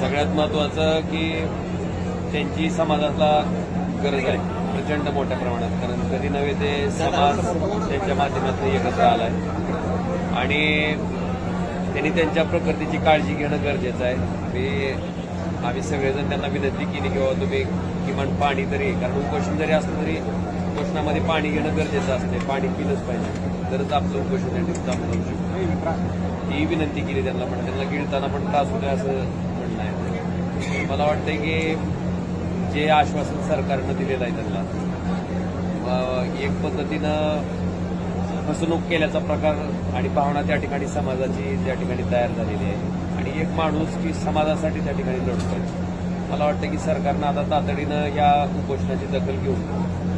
सगळ्यात महत्वाचं की त्यांची समाजाला गरज आहे. प्रचंड मोठ्या प्रमाणात. कारण कधी नव्हे ते समाज त्यांच्या माध्यमातून एकत्र आलाय. आणि त्यांनी त्यांच्या प्रकृतीची काळजी घेणं गरजेचं आहे. मी आम्ही सगळेजण त्यांना विनंती केली की बाबा तुम्ही किमान पाणी तरी कारण उपोषण जरी असलं तरी उपोषणामध्ये पाणी घेणं गरजेचं असते पाणी पिलंच पाहिजे. तरच आपलं उपोषण या ठिकाणी ही विनंती केली त्यांना. पण त्यांना गिळताना पण त्रास होतोय असं मला वाटतंय की जे आश्वासन सरकारनं दिलेलं आहे त्यांना एक पद्धतीनं फसवणूक केल्याचा प्रकार आणि भावना त्या ठिकाणी समाजाची त्या ठिकाणी तयार झालेली आहे. आणि एक माणूस की समाजासाठी त्या ठिकाणी लढतोय. मला वाटतं की सरकारनं आता तातडीनं या उपोषणाची दखल घेऊन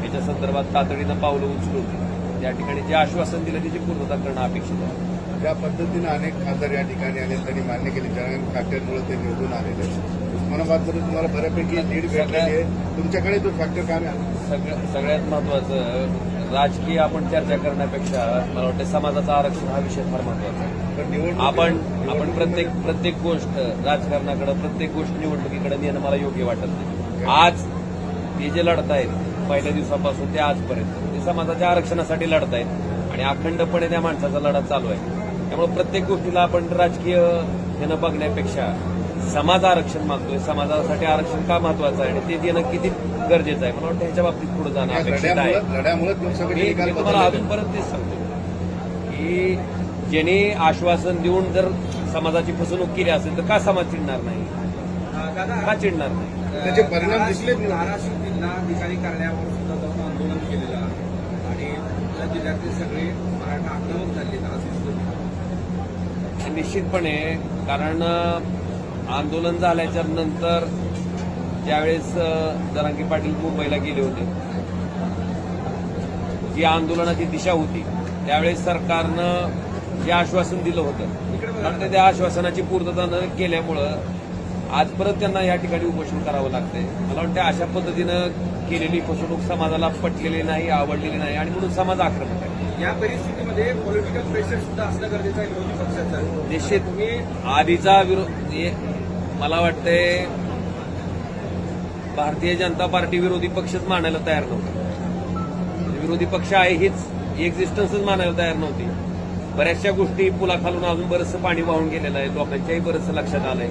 याच्या संदर्भात तातडीनं पावलं उचलून त्या ठिकाणी जे आश्वासन दिलं त्याची पूर्तता करणं अपेक्षित आहे. ज्या पद्धतीनं अनेक खासदार या ठिकाणी आले त्यांनी मान्य केली. जनांग खात्यांमुळे ते निवडून आलेले उस्मानाबादमध्ये तुम्हाला बऱ्यापैकी लीड भेटलेली आहे. तुमच्याकडे तो फॅक्टर आहे? सगळ्या सगळ्यात महत्वाचं राजकीय आपण चर्चा करण्यापेक्षा मला वाटतं समाजाचं आरक्षण हा विषय फार महत्त्वाचा आहे. आपण आपण प्रत्येक प्रत्येक गोष्ट राजकारणाकडे प्रत्येक गोष्ट निवडणुकीकडे नेणं मला योग्य वाटत नाही. आज ते जे लढत आहेत पहिल्या दिवसापासून ते आजपर्यंत ते समाजाच्या आरक्षणासाठी लढत आहेत आणि अखंडपणे त्या माणसाचा लढा चालू आहे. त्यामुळे प्रत्येक गोष्टीला आपण राजकीय हेनं बघण्यापेक्षा समाज आरक्षण मागतोय समाजासाठी आरक्षण का महत्वाचं आहे? आणि ते देणं किती गरजेचं आहे? मला वाटतं ह्याच्या बाबतीत पुढे जाणं अपेक्षित आहे. मी तुम्हाला. अजून परत तेच सांगतो. की ज्यांनी आश्वासन देऊन जर समाजाची फसवणूक केली असेल तर का समाज चिडणार नाही? का चिडणार नाही? त्याचे परिणाम दिसलेत ना. धाराशिव जिल्हाधिकारी कार्यालयावर सुद्धा जाऊन आंदोलन केलेलं आहे. आणि त्या जिल्ह्यातले सगळे मराठा आक्रमक झाले निश्चितपणे कारण आंदोलन झाल्याच्यानंतर ज्यावेळेस जरांगी पाटील मुंबईला गेले होते जी आंदोलनाची दिशा होती त्यावेळेस सरकारनं जे आश्वासन दिलं होतं आणि त्या आश्वासनाची पूर्तता न केल्यामुळं आज परत त्यांना या ठिकाणी उपोषण करावं लागतंय. मला वाटतं अशा पद्धतीनं केलेली फसवणूक समाजाला पटलेली नाही आवडलेली नाही आणि म्हणून समाज आक्रमक आहे. या परिस्थितीमध्ये पॉलिटिकल प्रेशर सुद्धा असणं गरजेचं आहे विरोधी पक्षाचं. निश्चित. आधीचा विरोध मला वाटतंय भारतीय जनता पार्टी विरोधी पक्षच मानायला तयार नव्हता. विरोधी पक्ष आहे हीच एक्झिस्टन्सच मानायला तयार नव्हती. बऱ्याचशा गोष्टी पुलाखालून अजून बरंचसं पाणी वाहून गेलेलं आहे लोकांच्याही बरंचसं लक्षात आलंय.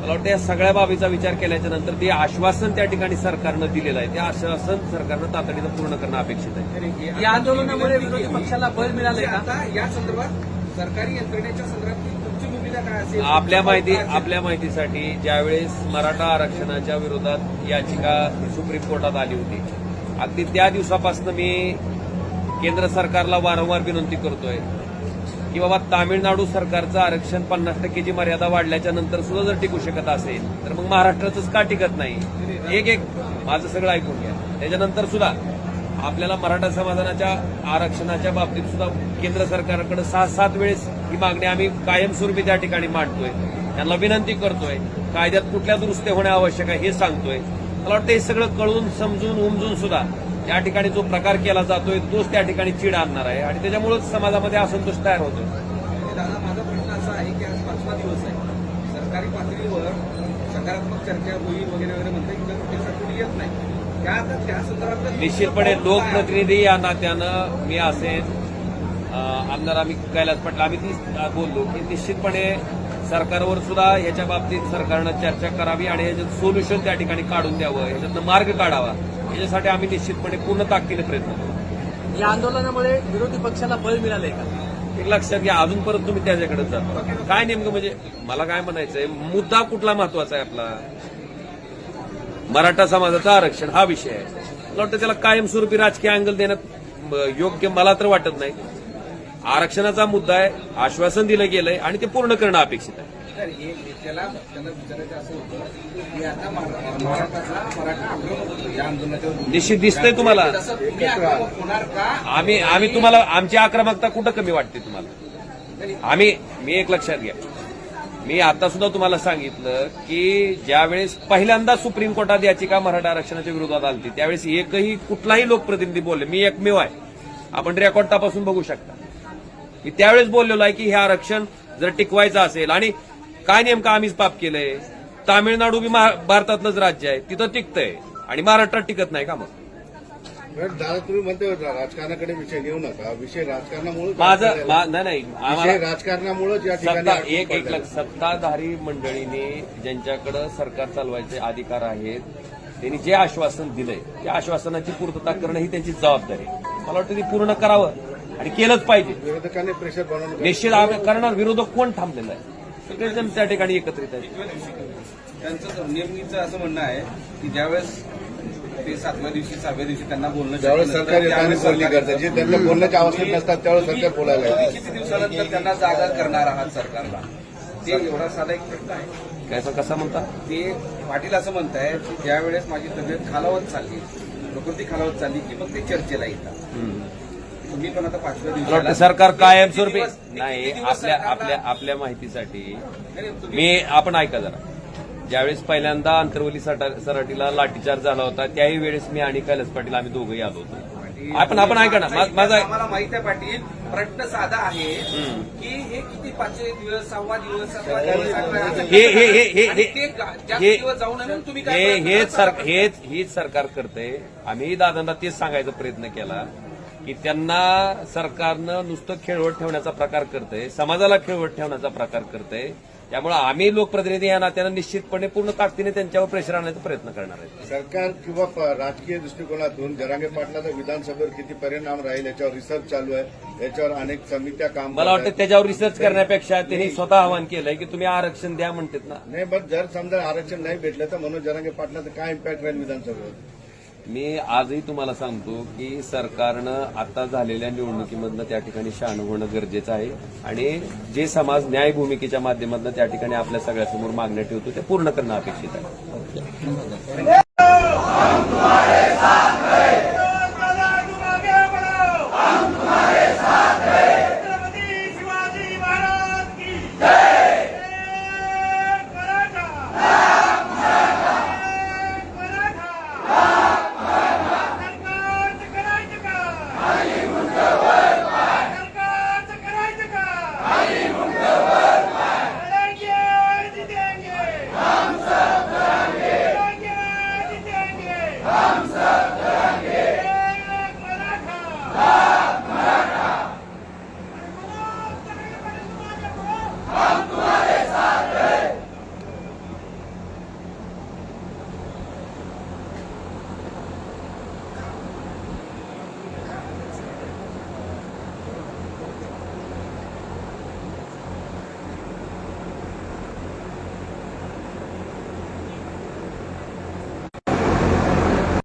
मला वाटतं या सगळ्या बाबीचा विचार केल्याच्यानंतर ते आश्वासन त्या ठिकाणी सरकारनं दिलेलं आहे. ते आश्वासन सरकारनं तातडीनं पूर्ण करणं अपेक्षित आहे. या आंदोलनामुळे विरोधी पक्षाला बळ मिळालंय का? आता या संदर्भात सरकारी यंत्रणेच्या संदर्भात तुमची भूमिका काय असेल आपल्या माहिती आपल्या माहितीसाठी ज्यावेळेस मराठा आरक्षणाच्या विरोधात याचिका सुप्रीम कोर्टात आली होती अगदी त्या दिवसापासून मी केंद्र सरकारला वारंवार विनंती करतोय की बाबा तामिळनाडू सरकारचं आरक्षण पन्नास टक्केची मर्यादा वाढल्याच्या नंतर सुद्धा जर टिकू शकत असेल तर मग महाराष्ट्राचंच का टिकत नाही? एक एक माझं सगळं ऐकून घ्या. त्याच्यानंतर सुद्धा आपल्याला मराठा समाजाच्या आरक्षणाच्या बाबतीत सुद्धा केंद्र सरकारकडे सहा सात वेळेस ही मागणी आम्ही कायमस्वरूपी त्या ठिकाणी मांडतोय. त्यांना विनंती करतोय कायद्यात कुठल्या दुरुस्त्या होणे आवश्यक आहे हे सांगतोय. मला वाटतं हे सगळं कळून समजून उमजून सुद्धा या ठिकाणी जो प्रकार केला जातोय तोच त्या ठिकाणी चीड आणणार आहे. आणि त्याच्यामुळेच समाजामध्ये असंतोष तयार होतोय. दादा माझा प्रश्न असा आहे की आज पाचवा दिवस आहे. सरकारी पातळीवर सकारात्मक चर्चा होईल वगैरे वगैरे म्हणते येत नाही. त्या संदर्भात निश्चितपणे लोकप्रतिनिधी या नात्यानं मी असेन अं, आमदार आम्ही कैलास पाटील आम्ही ती बोललो की निश्चितपणे सरकारवर सुद्धा ह्याच्या बाबतीत सरकारनं चर्चा करावी आणि ह्याच्यात सोल्युशन त्या ठिकाणी काढून द्यावं ह्याच्यातनं मार्ग काढावा. याच्यासाठी आम्ही निश्चितपणे पूर्ण ताकदीने प्रयत्न करू. या आंदोलनामुळे विरोधी पक्षाला बळ मिळालंय का? एक लक्षात घ्या अजून परत तुम्ही त्याच्याकडे जा. काय नेमकं म्हणजे मला काय म्हणायचंय मुद्दा कुठला महत्त्वाचा आहे आपला? मराठा समाजाचं आरक्षण हा विषय आहे. मला वाटतं त्याला कायमस्वरूपी राजकीय अँगल देण्यात योग्य मला तर वाटत नाही. आरक्षणाचा मुद्दा आहे आश्वासन दिलं गेलंय आणि ते पूर्ण करणं अपेक्षित आहे. निश्चित दिसतंय तुम्हाला. आम्ही आम्ही तुम्हाला आमची आक्रमकता कुठं कमी वाटते तुम्हाला? आम्ही मी एक लक्षात घ्या. मी आता सुद्धा तुम्हाला सांगितलं की ज्यावेळेस पहिल्यांदा सुप्रीम कोर्टात याचिका मराठा आरक्षणाच्या विरोधात आली त्यावेळेस एकही कुठलाही लोकप्रतिनिधी बोलले मी एकमेव आहे. आपण रेकॉर्ड तपासून बघू शकता. मी त्यावेळेस बोललेलो आहे की हे आरक्षण जर टिकवायचं असेल आणि काय नेमकं आम्हीच पाप केलंय? तामिळनाडू बी भारतातलंच राज्य आहे तिथं टिकतंय आणि महाराष्ट्रात टिकत नाही का मग? दादा तुम्ही म्हणते होता, राजकारणाकडे विषय घेऊ नका. विषय राजकारणामुळे माझं नाही अडकून एक एक सत्ताधारी मंडळीने ज्यांच्याकडे सरकार चालवायचे अधिकार आहेत त्यांनी जे आश्वासन दिलंय त्या आश्वासनाची पूर्तता करणं ही त्यांची जबाबदारी आहे. मला वाटतं ती पूर्ण करावं. आणि केलंच पाहिजे. विरोधकांनी प्रेशर बनवून निश्चित आम्ही करणार विरोधक कोण थांबलेला आहे? सगळेजण त्या ठिकाणी एकत्रित आहेत. त्यांचं नेमकीचं असं म्हणणं आहे की ज्यावेळेस ते सातव्या दिवशी सहाव्या दिवशी त्यांना बोलणं शक्य ज्यावेळेस नसतं, सरकार येताना त्यावेळेस बोलणी सरकार करतं जे त्यांच्या बोलण्याच्या अवस्थेत नसतात त्यावेळेस सरकार बोलायला तुम्ही. किती दिवसानंतर त्यांना जागा करणार आहात सरकारला? ते एवढा साधा एक प्रश्न आहे. कसं कसं म्हणता? ते पाटील असं म्हणताय की ज्या वेळेस माझी तब्येत खालावत चालली प्रकृती खालावत चालली की मग ते चर्चेला येतात. तुम्ही पण आता पाचव्या मला वाटतं दिवशी सरकार कायमस्वरूपी नाही आपल्या आपल्या आपल्या माहितीसाठी मी आपण ऐका जरा. ज्यावेळेस पहिल्यांदा अंतरवली सटा- सराटीला लाठीचार्ज झाला होता त्याही वेळेस मी आणि कैलास पाटील आम्ही दोघंही आलो होतो. आपण आपण ऐका ना मा- माझा आम्हाला माहीत आहे पाटील प्रश्न साधा आहे की हे किती पाचवे दिवस सहावा दिवस सातवा दिवस आठवा दिवस, हे हे हे हे आणि हे ते गा- जास्त हे दिवस जाऊ नये म्हणून तुम्ही काय हे प्रयत्न हेच करता? सर हेच हीच सरकार करते आम्ही दादांना तेच सांगायचा प्रयत्न केला. की त्यांना सरकारनं नुसतं खेळवत ठेवण्याचा प्रकार करतंय समाजाला खेळवत ठेवण्याचा प्रकार करतंय. त्यामुळे आम्ही लोकप्रतिनिधी या नात्यानं निश्चितपणे पूर्ण ताकदीने त्यांच्यावर प्रेशर आणण्याचा प्रयत्न करणार आहे. सरकार किंवा राजकीय दृष्टिकोनातून जरांगे पाटलाचा विधानसभेवर किती परिणाम राहील याच्यावर रिसर्च चालू आहे. याच्यावर अनेक समित्या काम मला वाटतं. त्याच्यावर रिसर्च करण्यापेक्षा त्यांनी स्वतः आवाहन केलंय की तुम्ही आरक्षण द्या म्हणतात ना. नाही पण जर समजा आरक्षण नाही भेटलं तर मनोज जरांगे पाटलाचं काय इम्पॅक्ट राहील विधानसभेवर? मी आजही तुम्हाला सांगतो की सरकारनं आता झालेल्या निवडणुकीमधनं त्या ठिकाणी शहाणू होणं गरजेचं आहे. आणि जे समाज न्याय भूमिकेच्या माध्यमातून त्या ठिकाणी आपल्या सगळ्यासमोर मागण्या ठेवतो ते पूर्ण करणं अपेक्षित आहे. Thumbs up.